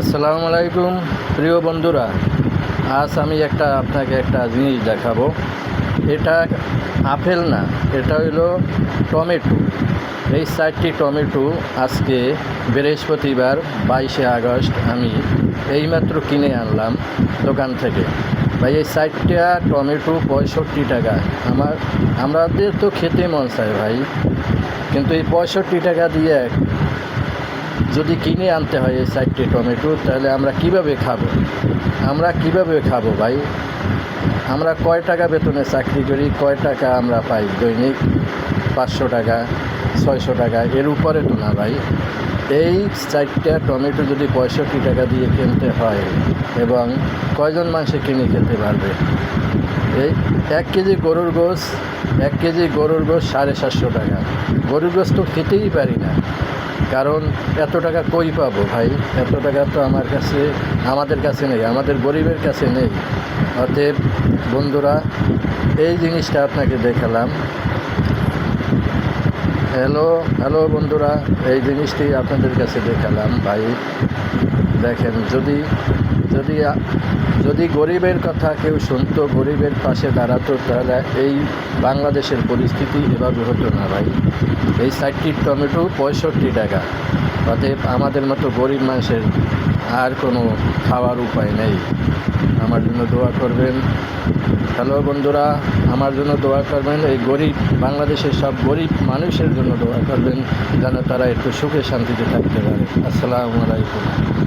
আসসালামু আলাইকুম, প্রিয় বন্ধুরা। আজ আমি একটা আপনাকে একটা জিনিস দেখাবো। এটা আপেল না, এটা হইল টমেটো। এই চারটি টমেটো আজকে বৃহস্পতিবার, বাইশে আগস্ট, আমি এইমাত্র কিনে আনলাম দোকান থেকে। ভাই, এই চারটা টমেটো পঁয়ষট্টি টাকা। আমার আমাদের তো খেতে মন চায় ভাই, কিন্তু এই পঁয়ষট্টি টাকা দিয়ে যদি কিনে আনতে হয় এই চারটে টমেটো, তাহলে আমরা কীভাবে খাব? আমরা কীভাবে খাব ভাই? আমরা কয় টাকা বেতনে চাকরি করি? কয় টাকা আমরা পাই দৈনিক? পাঁচশো টাকা, ছয়শো টাকা, এর উপরে তো না ভাই। এই চারটা টমেটো যদি পঁয়ষট্টি টাকা দিয়ে কিনতে হয় এবং কয়জন মানুষে কিনে খেতে পারবে? এই এক কেজি গরুর গোস এক কেজি গরুর গোস সাড়ে সাতশো টাকা। গরুর গোস তো খেতেই পারি না। কারণ এত টাকা কই পাবো ভাই? এত টাকা তো আমার কাছে, আমাদের কাছে নেই, আমাদের গরিবের কাছে নেই। অতএব বন্ধুরা, এই জিনিসটা আপনাকে দেখালাম। হ্যালো হ্যালো বন্ধুরা, এই জিনিসটি আপনাদের কাছে দেখালাম ভাই। দেখেন, যদি যদি যদি গরিবের কথা কেউ শুনতো, গরিবের পাশে দাঁড়াতো, তাহলে এই বাংলাদেশের পরিস্থিতি এভাবে হতো না ভাই। এই চারটি টমেটো পঁয়ষট্টি টাকা। অতএব আমাদের মতো গরিব মানুষের আর কোনো খাওয়ার উপায় নেই। আমার জন্য দোয়া করবেন। হ্যালো বন্ধুরা, আমার জন্য দোয়া করবেন। এই গরিব, বাংলাদেশের সব গরিব মানুষের জন্য দোয়া করবেন, যেন তারা একটু সুখে শান্তিতে থাকতে পারে। আসসালামু আলাইকুম।